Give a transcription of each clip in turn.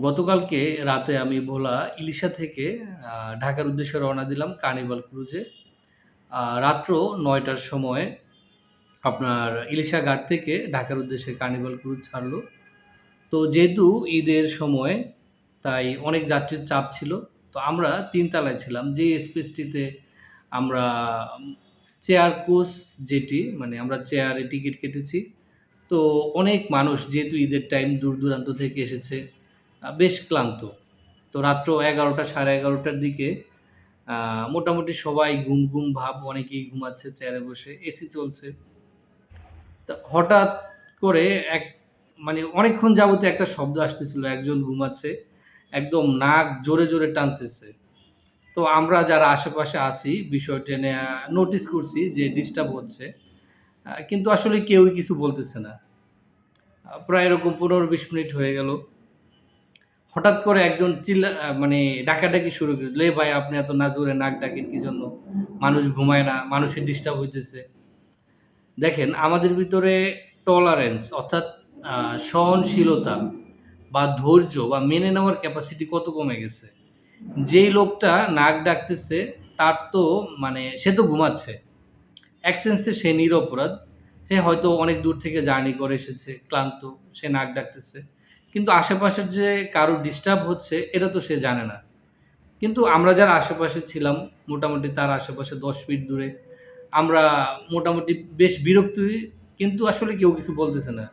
গতকালকে রাতে আমি ভোলা ইলিশা থেকে ঢাকার উদ্দেশ্যে রওনা দিলাম কার্নিভাল ক্রুজে। রাত্র ৯ টার সময় আপনার ইলিশা ঘাট থেকে ঢাকার উদ্দেশ্যে কার্নিভাল ক্রুজ ছাড়লো। তো যেহেতু ঈদের সময়, তাই অনেক যাত্রীর চাপ ছিল। তো আমরা ৩ তলায় ছিলাম। যে স্পেসটিতে আমরা, চেয়ার কোচ যেটি মানে আমরা চেয়ারে টিকিট কেটেছি। তো অনেক মানুষ যেহেতু ঈদের টাইম দূর-দূরান্ত থেকে এসেছে। বেশ ক্লান্ত। তো রাত্র এগারোটা সাড়ে এগারোটার দিকে মোটামুটি সবাই ঘুম, ঘুম ভাব অনেকেই ঘুমাচ্ছে চেয়ারে বসে। এসি চলছে। তা হঠাৎ করে এক মানে অনেকক্ষণ যাবতীয় একটা শব্দ আসতেছিল। একজন ঘুমাচ্ছে। একদম নাক জোরে, জোরে টানতেছে। তো আমরা যারা আশেপাশে আছি বিষয়টা নিয়া নোটিস করছি যে ডিস্টার্ব হচ্ছে। কিন্তু আসলে কেউই কিছু বলতেছে না। প্রায় এরকম ১৫-২০ মিনিট হয়ে গেল। হঠাৎ করে একজন চিল্লা মানে ডাকাডাকি শুরু করে লে ভাই আপনি এত না জোরে নাক ডাকেন কি জন্য? মানুষ ঘুমায় না, মানুষের ডিস্টার্ব হইতেছে।" দেখেন আমাদের ভিতরে টলারেন্স অর্থাৎ সহনশীলতা বা ধৈর্য বা মেনে নেওয়ার ক্যাপাসিটি কত কমে গেছে। যেই লোকটা নাক ডাকতেছে তার তো মানে সে তো ঘুমাচ্ছে। এক সেন্সে সে নিরপরাধ। সে হয়তো অনেক দূর থেকে জার্নি করে এসেছে, ক্লান্ত। সে নাক ডাকতেছে। কিন্তু আশেপাশের যে কারও ডিস্টার্ব হচ্ছে, এটা তো সে জানে না। কিন্তু আমরা যারা আশেপাশে ছিলাম, মোটামুটি তার আশেপাশে ১০ ফিট দূরে, আমরা মোটামুটি বেশ বিরক্তই কিন্তু আসলে কেউ কিছু বলতেছে না।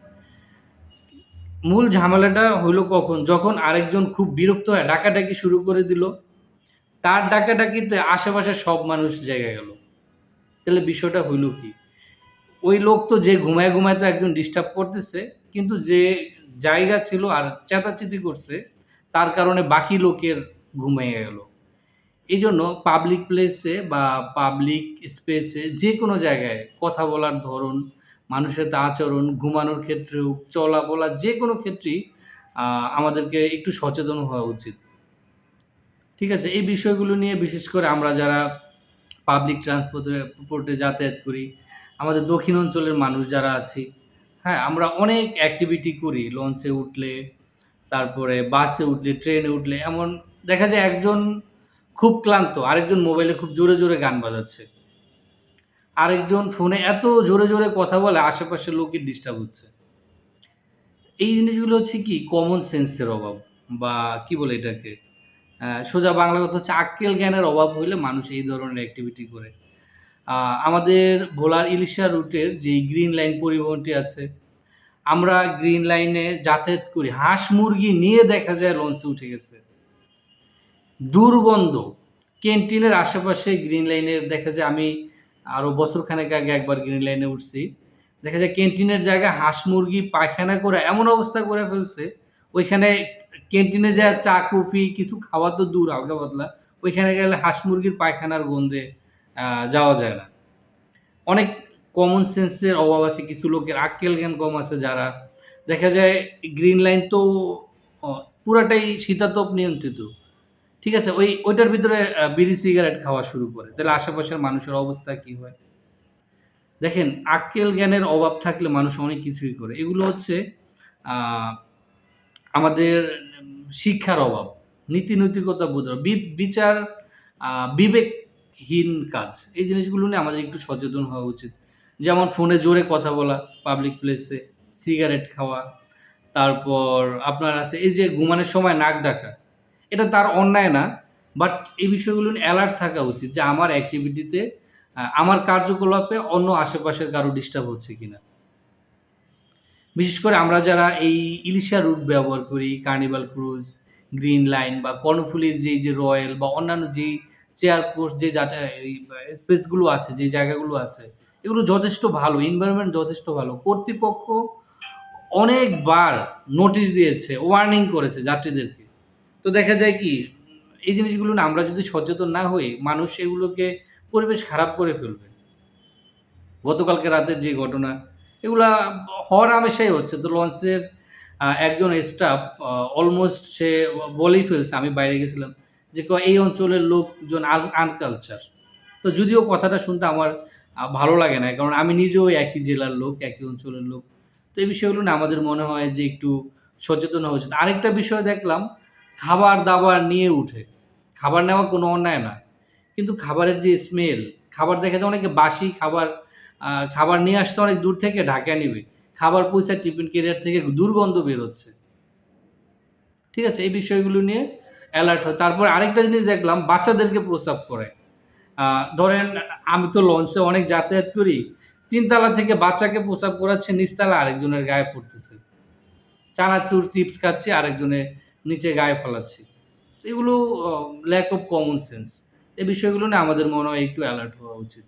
মূল ঝামেলাটা হইল কখন? যখন আরেকজন খুব বিরক্ত হয় ডাকাডাকি শুরু করে দিল। তার ডাকাডাকিতে আশেপাশে সব মানুষ জায়গায় গেল। তাহলে বিষয়টা হইল কি? ওই লোক তো যে ঘুমায় ঘুমায় তো একজন ডিস্টার্ব করতেছে। কিন্তু যে জায়গা ছিল আর চেঁচামেচি করছে তার কারণে বাকি লোকের ঘুম ভেঙে এই জন্য পাবলিক প্লেসে বা পাবলিক স্পেসে যে কোনো জায়গায় কথা বলার ধরন, মানুষের আচরণ, ঘুমানোর ক্ষেত্রে হোক, চলা-বলা যে কোনো ক্ষেত্রেই আমাদেরকে একটু সচেতন হওয়া উচিত। ঠিক আছে? এই বিষয়গুলো নিয়ে বিশেষ করে আমরা যারা পাবলিক ট্রান্সপোর্টে পোর্টে যাতায়াত করি, আমাদের দক্ষিণ অঞ্চলের মানুষ যারা আছি, হ্যাঁ? আমরা অনেক অ্যাক্টিভিটি করি। লঞ্চে উঠলে, তারপরে বাসে উঠলে, ট্রেনে উঠলে এমন দেখা যায় একজন খুব ক্লান্ত, আরেকজন মোবাইলে খুব জোরে, জোরে গান বাজাচ্ছে। আরেকজন ফোনে এত জোরে, জোরে কথা বলে আশেপাশের লোকের ডিস্টার্ব হচ্ছে। এই জিনিসগুলো হচ্ছে কি কমন সেন্সের অভাব বা কি বলে এটাকে? সোজা বাংলা কথা হচ্ছে আক্কেল জ্ঞানের অভাব হইলে মানুষ এই ধরনের অ্যাক্টিভিটি করে। আমাদের ভোলার ইলিশা রুটের যেই গ্রিন লাইন পরিবহনটি আছে, আমরা গ্রিন লাইনে যাতায়াত করি। হাঁস-মুরগি নিয়ে দেখা যায় লঞ্চে উঠে গেছে। দুর্গন্ধ। ক্যান্টিনের আশেপাশে গ্রিন লাইনের দেখা যায় আমি আরও বছরখানেক আগে একবার গ্রিন লাইনে উঠছি। দেখা যায় ক্যান্টিনের জায়গায় হাঁস-মুরগি পায়খানা করে এমন অবস্থা করে ফেলছে, ওইখানে ক্যান্টিনে যায়া চা, কফি কিছু খাওয়া তো দূর হালকা পাতলা। ওইখানে গেলে হাঁস-মুরগির পায়খানার গন্ধে যাওয়া যায় না। অনেক কমন সেন্সের অভাব আছে। কিছু লোকের আক্কেল জ্ঞান কম আছে যারা দেখা যায় গ্রিন লাইন তো পুরাটাই শীতাতপ নিয়ন্ত্রিত। ঠিক আছে? ওই ওইটার ভিতরে বিড়ি সিগারেট খাওয়া শুরু করে। তাহলে আশেপাশের মানুষের অবস্থা কি হয়? দেখেন আক্কেল জ্ঞানের অভাব থাকলে মানুষ অনেক কিছুই করে। এগুলো হচ্ছে আমাদের শিক্ষার অভাব, নীতি-নৈতিকতা বোধের অভাব, বি বিচার আ বিবেকহীন কাজ। এই জিনিসগুলো নিয়ে আমাদের একটু সচেতন হওয়া উচিত। যেমন ফোনে জোরে কথা বলা পাবলিক প্লেসে, সিগারেট খাওয়া, তারপর আপনার আছে এই যে ঘুমানোর সময় নাক ডাকা। এটা তার অন্যায় না। বাট এই বিষয়গুলো অ্যালার্ট থাকা উচিত যে আমার অ্যাক্টিভিটিতে আমার কার্যকলাপে অন্য আশেপাশের কারও ডিস্টার্ব হচ্ছে কিনা। বিশেষ করে আমরা যারা এই ইলিশা রুট ব্যবহার করি, কার্নিভাল ক্রুজ, গ্রিন লাইন বা কর্ণফুলির যেই যে রয়েল বা অন্যান্য যেই চেয়ার কোচ যে যাতা এই স্পেস আছে, যে জায়গাগুলো আছে, এগুলো যথেষ্ট ভালো। এনভায়রনমেন্ট যথেষ্ট ভালো। কর্তৃপক্ষ অনেকবার নোটিশ দিয়েছে, ওয়ার্নিং করেছে যাত্রীদেরকে। তো দেখা যায় কি এই জিনিসগুলো না আমরা যদি সচেতন না হই, মানুষ এগুলোকে পরিবেশ খারাপ করে ফেলবে। গতকালকে রাতের যে ঘটনা, এগুলা হওয়ার আমেশাই হচ্ছে। তো লঞ্চের একজন স্টাফ অলমোস্ট সে বলেই ফেলছে, আমি বাইরে গেছিলাম যে এই অঞ্চলের লোকজন আন আনকালচার। তো যদিও কথাটা শুনতে আমার ভালো লাগে না। কারণ আমি নিজেও একই জেলার লোক, একই অঞ্চলের লোক। তো এই বিষয়গুলো না আমাদের মনে হয় যে একটু সচেতন হওয়া উচিত আরেকটা বিষয় দেখলাম খাবার দাবার নিয়ে উঠে খাবার নেওয়া কোনো অন্যায় না কিন্তু খাবারের যে স্মেল খাবার দেখা যায় অনেকে বাসি খাবার খাবার নিয়ে আসছে অনেক দূর থেকে ঢাকা নিবে খাবার পয়সা টিফিন কেরিয়ার থেকে দুর্গন্ধ বেরোচ্ছে ঠিক আছে এই বিষয়গুলো নিয়ে অ্যালার্ট হয়। তারপর আরেকটা জিনিস দেখলাম, বাচ্চাদেরকে প্রস্রাব করে ধরেন আমি তো লঞ্চে অনেক যাতায়াত করি, তিনতলা থেকে বাচ্চাকে প্রস্রাব করাচ্ছে নিচতলা আরেকজনের গায়ে পড়তেছে। চানাচুর, চিপস খাচ্ছে আরেকজনের নিচে গায়ে ফেলাচ্ছে। এগুলো ল্যাক অফ কমন সেন্স এই বিষয়গুলো নিয়ে আমাদের মনে হয় একটু অ্যালার্ট হওয়া উচিত।